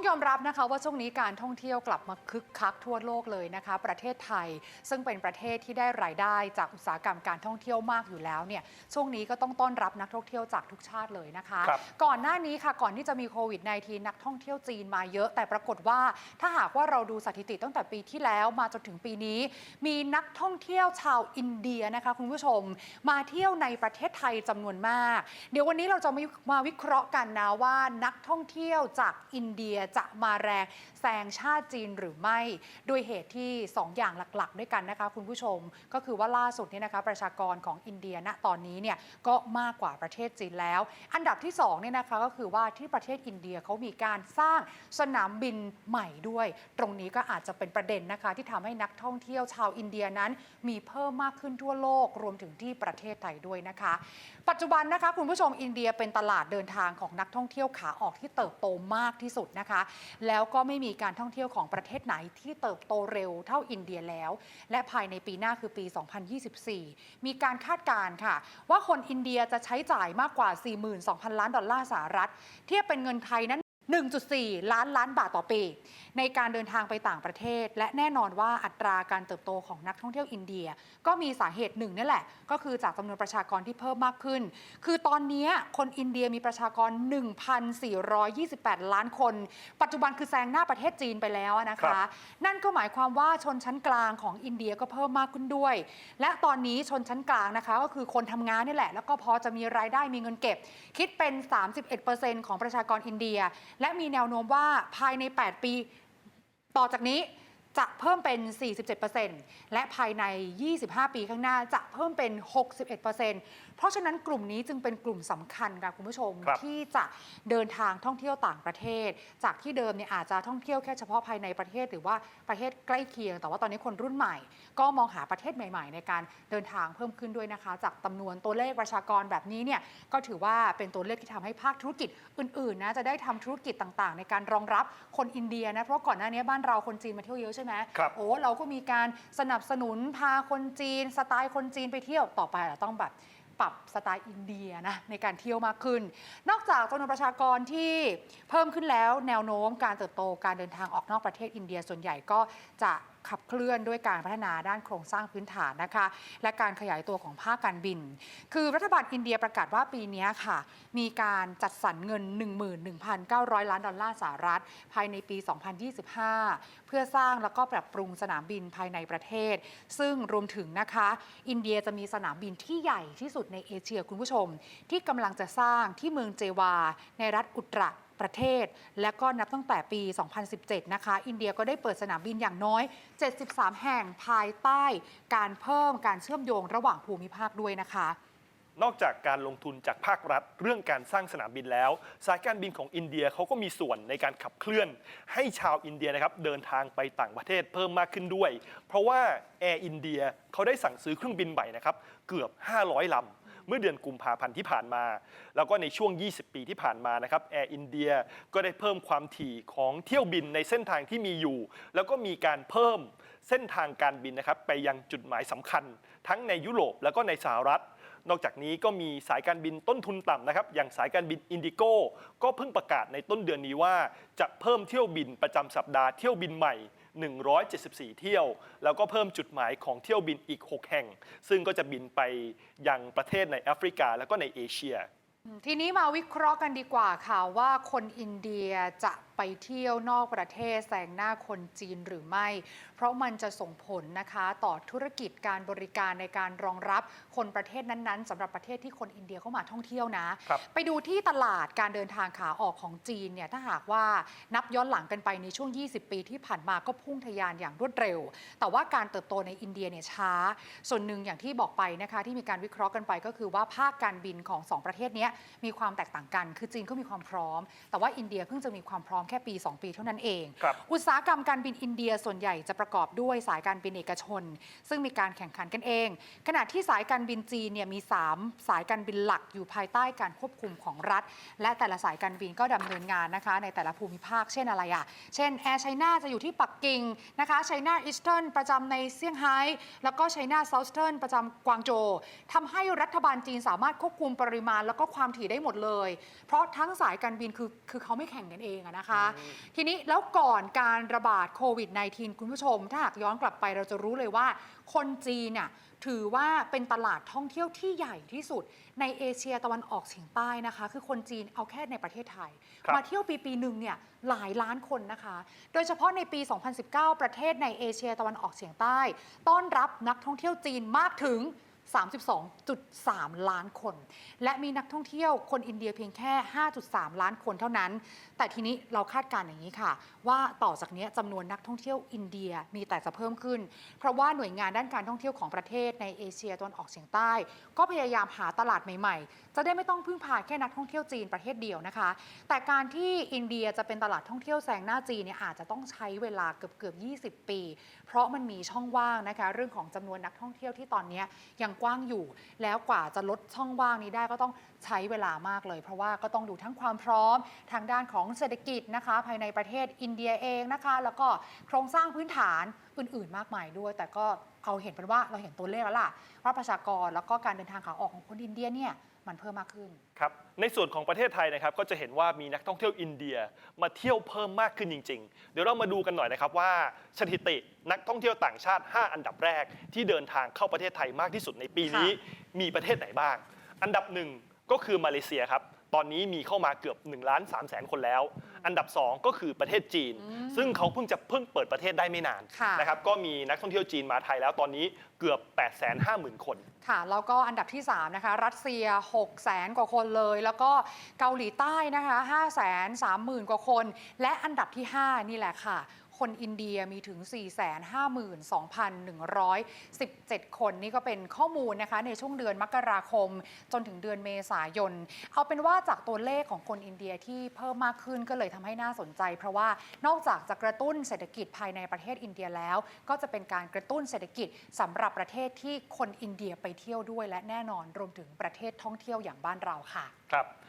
ต้องยอมรับนะคะว่าช่วงนี้การท่องเที่ยวกลับมาคึกคักทั่วโลกเลยนะคะ ประเทศไทยซึ่งเป็นประเทศที่ได้รายได้จากอุตสาหกรรมการท่องเที่ยวมากอยู่แล้วเนี่ยช่วงนี้ก็ต้องต้อนรับนักท่องเที่ยวจากทุกชาติเลยนะคะครับก่อนหน้านี้ค่ะก่อนที่จะมีโควิด -19 นักท่องเที่ยวจีนมาเยอะ แต่ปรากฏว่าถ้าหากว่าเราดูสถิติตั้งแต่ปีที่แล้วมาจนถึงปีนี้ มีนักท่องเที่ยวชาวอินเดียนะคะคุณผู้ชม มาเที่ยวในประเทศไทยจำนวนมาก เดี๋ยววันนี้เราจะมาวิเคราะห์กันนะว่านักท่องเที่ยวจากอินเดียจะมาแรงแซงชาติจีนหรือไม่ ด้วยเหตุที่ 2 อย่างหลักๆ ด้วยกันนะคะคุณผู้ชม ก็คือว่าล่าสุดเนี่ยนะคะประชากรของอินเดียณตอนนี้เนี่ยก็มากกว่าประเทศจีนแล้ว อันดับที่2เนี่ยนะคะก็คือว่าที่ประเทศอินเดียเขามีการสร้างสนามบินใหม่ด้วย ตรงนี้ก็อาจจะเป็นประเด็นนะคะที่ทำให้นักท่องเที่ยวชาวอินเดียนั้น มีเพิ่มมากขึ้นทั่วโลกรวมถึงที่ประเทศไทยด้วยนะคะ ปัจจุบันนะคะคุณผู้ชมอินเดียเป็นตลาดเดินทางของนักท่องเที่ยวขาออกที่เติบโตมากที่สุดนะคะแล้วก็ไม่มีการท่องเที่ยวของประเทศไหนที่เติบโตเร็วเท่าอินเดียแล้ว และภายในปีหน้าคือปี 2024 มีการคาดการณ์ค่ะ ว่าคนอินเดียจะใช้จ่ายมากกว่า 42,000 ล้านดอลลาร์สหรัฐ เทียบเป็นเงินไทยนั้น 1.4 ล้านล้านบาทต่อปี ในการเดินทางไปต่างประเทศ และแน่นอนว่าอัตราการเติบโตของนักท่องเที่ยวอินเดีย ก็มีสาเหตุหนึ่งนี่แหละ ก็คือจากจำนวนประชากรที่เพิ่มมากขึ้น คือตอนนี้คนอินเดียมีประชากร 1,428 ล้านคน ปัจจุบันคือแซงหน้าประเทศจีนไปแล้วนะครัคะบนั่นก็หมายความว่าชนชั้นกลางของอินเดียก็เพิ่มมากขึ้นด้วย และตอนนี้ชนชั้นกลางนะคะ ก็คือคนทำงานนี่แหละ แล้วก็พอจะมีรายได้มีเงินเก็บ คิดเป็น 31%ของประชากรอินเดียและมีแนวโน้มว่าภายใน 8 ปี ต่อจากนี้จะเพิ่มเป็น 47%และภายใน 25 ปีข้างหน้าจะเพิ่มเป็น 61% เพราะฉะนั้นกลุ่มนี้จึงเป็นกลุ่มสำคัญค่ะคุณผู้ชมครับที่จะเดินทางท่องเที่ยวต่างประเทศ จากที่เดิมเนี่ยอาจจะท่องเที่ยวแค่เฉพาะภายในประเทศหรือว่าประเทศใกล้เคียง แต่ว่าตอนนี้คนรุ่นใหม่ ก็มองหาประเทศใหม่ ๆ ในการเดินทางเพิ่มขึ้นด้วยนะคะ จากจำนวนตัวเลขประชากรแบบนี้เนี่ยก็ถือว่าเป็นตัวเลขที่ทำให้ภาคธุรกิจอื่นๆนะจะได้ทำธุรกิจต่างๆ ในการรองรับคนอินเดียนะเพราะก่อนหน้านี้บ้านเราคนจีนมาเที่ยวเยอะใช่ไหมครับโอ้เราก็มีการสนับสนุนพาคนจีน สไตล์คนจีนไปเที่ยวต่อไปเราต้องแบบ ปรับสไตล์อินเดียนะในการเที่ยวมากขึ้น นอกจากจำนวนประชากรที่เพิ่มขึ้นแล้วแนวโน้มการเติบโตการเดินทางออกนอกประเทศอินเดียส่วนใหญ่ก็จะ ขับเคลื่อนด้วยการพัฒนาด้านโครงสร้างพื้นฐานนะคะ และการขยายตัวของภาคการบิน คือรัฐบาลอินเดียประกาศว่าปีนี้ค่ะ มีการจัดสรรเงิน 11,900 ล้านดอลลาร์สหรัฐ ภายในปี 2025 เพื่อสร้างแล้วก็ปรับปรุงสนามบินภายในประเทศ ซึ่งรวมถึงนะคะ อินเดียจะมีสนามบินที่ใหญ่ที่สุดในเอเชียคุณผู้ชม ที่กำลังจะสร้างที่เมืองเจวา ในรัฐอุตระ ประเทศ และก็นับตั้งแต่ปี 2017 นะคะ อินเดียก็ได้เปิดสนามบินอย่างน้อย 73 แห่งภายใต้การเพิ่มการเชื่อมโยงระหว่างภูมิภาคด้วยนะคะนอกจากการลงทุนจากภาครัฐ เรื่องการสร้างสนามบินแล้ว สายการบินของอินเดียเขาก็มีส่วนในการขับเคลื่อน ให้ชาวอินเดียนะครับเดินทางไปต่างประเทศเพิ่มมากขึ้นด้วย เพราะว่าแอร์อินเดียเขาได้สั่งซื้อเครื่องบินใหม่นะครับเกือบ 500ลำ เมื่อเดือนกุมภาพันธ์ที่ผ่านมา แล้วก็ในช่วง 20 ปีที่ผ่านมานะครับแอร์อินเดียก็ได้เพิ่มความถี่ของเที่ยวบินในเส้นทางที่มีอยู่ แล้วก็มีการเพิ่มเส้นทางการบินนะครับไปยังจุดหมายสำคัญ ทั้งในยุโรปแล้วก็ในสหรัฐนอกจากนี้ก็มีสายการบินต้นทุนต่ำนะครับ อย่างสายการบินอินดิโก้ก็เพิ่งประกาศในต้นเดือนนี้ว่า จะเพิ่มเที่ยวบินประจำสัปดาห์เที่ยวบินใหม่ 174 เที่ยว แล้วก็เพิ่มจุดหมายของเที่ยวบินอีก 6 แห่ง ซึ่งก็จะบินไปยังประเทศในแอฟริกา แล้วก็ในเอเชีย ทีนี้มาวิเคราะห์กันดีกว่าค่ะว่าคนอินเดียจะ ไปเที่ยวนอกประเทศแซงหน้าคนจีนหรือไม่ เพราะมันจะส่งผลนะคะต่อธุรกิจการบริการในการรองรับคนประเทศนั้นๆสำหรับประเทศที่คนอินเดียเข้ามาท่องเที่ยวนะครับไปดูที่ตลาดการเดินทางขาออกของจีนเนี่ยถ้าหากว่านับย้อนหลังกันไปในช่วง 20 ปีที่ผ่านมาก็พุ่งทะยานอย่างรวดเร็ว แต่ว่าการเติบโตในอินเดียเนี่ยช้า ส่วนหนึ่งอย่างที่บอกไปนะคะที่มีการวิเคราะห์กันไปก็คือว่าภาคการบินของสองประเทศเนี้ยมีความแตกต่างกัน คือจีนก็มีความพร้อม แต่ว่าอินเดียเพิ่งจะมีความพร้อมแค่ปี 2 ปีเท่านั้นเอง ครับ อุตสาหกรรมการบินอินเดียส่วนใหญ่จะประกอบด้วยสายการบินเอกชน ซึ่งมีการแข่งขันกันเอง ขณะที่สายการบินจีนเนี่ยมี 3 สายการบินหลักอยู่ภายใต้การควบคุมของรัฐ และแต่ละสายการบินก็ดำเนินงานนะคะ ในแต่ละภูมิภาคเช่นอะไรอะเช่นแอร์ไชน่าจะอยู่ที่ปักกิ่งนะคะไชน่าอีสเทิร์นประจำในเซี่ยงไฮ้แล้วก็ไชน่าเซาท์เทิร์นประจำกวางโจวทำให้รัฐบาลจีนสามารถควบคุมปริมาณแล้วก็ความถี่ได้หมดเลย เพราะทั้งสายการบินคือคือเขาไม่แข่งกันเองอะนะคะทีนี้แล้วก่อนการระบาดโควิด -19 คุณผู้ชม ถ้าหากย้อนกลับไปเราจะรู้เลยว่า คนจีนเนี่ยถือว่าเป็นตลาดท่องเที่ยวที่ใหญ่ที่สุด ในเอเชียตะวันออกเฉียงใต้นะคะ คือคนจีนเอาแค่ในประเทศไทย ครับ มาเที่ยวปีปีหนึ่งเนี่ยหลายล้านคนนะคะ โดยเฉพาะในปี 2019 ประเทศในเอเชียตะวันออกเฉียงใต้ ต้อนรับนักท่องเที่ยวจีนมากถึง 32.3 ล้านคน และมีนักท่องเที่ยวคนอินเดียเพียงแค่ 5.3 ล้านคนเท่านั้น แต่ทีนี้เราคาดการณ์อย่างนี้ค่ะ ว่าต่อจากนี้จำนวนนักท่องเที่ยวอินเดียมีแต่จะเพิ่มขึ้น เพราะว่าหน่วยงานด้านการท่องเที่ยวของประเทศในเอเชียตะวันออกเฉียงใต้ ก็พยายามหาตลาดใหม่ๆ จะได้ไม่ต้องพึ่งพาแค่นักท่องเที่ยวจีนประเทศเดียวนะคะ แต่การที่อินเดียจะเป็นตลาดท่องเที่ยวแซงหน้าจีนเนี่ยอาจจะต้องใช้เวลาเกือบเกือบ 20 ปี เพราะมันมีช่องว่างนะคะเรื่องของจำนวนนักท่องเที่ยวที่ตอนนี้ยังกว้างอยู่ แล้วกว่าจะลดช่องว่างนี้ได้ก็ต้องใช้เวลามากเลย เพราะว่าก็ต้องดูทั้งความพร้อมทางด้านของเศรษฐกิจนะคะ ภายในประเทศอินเดียเองนะคะ แล้วก็โครงสร้างพื้นฐานอื่นๆ มากมายด้วย แต่ก็เอาเห็นเป็นว่าเราเห็นตัวเลขแล้วล่ะว่าประชากรแล้วก็การเดินทางขาออกของคนอินเดียเนี่ย มันเพิ่มมากขึ้น ครับในส่วนของประเทศไทยนะครับก็จะเห็นว่ามีนักท่องเที่ยวอินเดียมาเที่ยวเพิ่มมากขึ้นจริง ๆ เดี๋ยวเรามาดูกันหน่อยนะครับว่าสถิตินักท่องเที่ยวต่างชาติ 5 อันดับแรกที่เดินทางเข้าประเทศไทยมากที่สุดในปีนี้ มีประเทศไหนบ้าง อันดับหนึ่งก็คือมาเลเซียครับ ตอนนี้มีเข้ามาเกือบ1ล้าน3แสนคนแล้ว อันดับ 2 ก็คือประเทศจีน ซึ่งเขาเพิ่งจะเพิ่งเปิดประเทศได้ไม่นานค่ะนะครับก็มีนักท่องเที่ยวจีนมาไทยแล้วตอนนี้เกือบ 8 5 0 0 0 0 คน ค่ะ แล้วก็อันดับที่ 3 นะคะ รัสเซีย6แสนกว่าคนเลย แล้วก็เกาหลีใต้นะคะ5แสน3หมื่นกว่าคน และอันดับที่ 5 นี่แหละค่ะ คนอินเดียมีถึง 452,117 คน นี่ก็เป็นข้อมูลนะคะในช่วงเดือนมกราคม จนถึงเดือนเมษายน เอาเป็นว่าจากตัวเลขของคนอินเดียที่เพิ่มมากขึ้นก็เลยทำให้น่าสนใจ เพราะว่านอกจากจะกระตุ้นเศรษฐกิจภายในประเทศอินเดียแล้ว ก็จะเป็นการกระตุ้นเศรษฐกิจสำหรับประเทศที่คนอินเดียไปเที่ยวด้วยและแน่นอนรวมถึงประเทศท่องเที่ยวอย่างบ้านเราค่ะ ครับ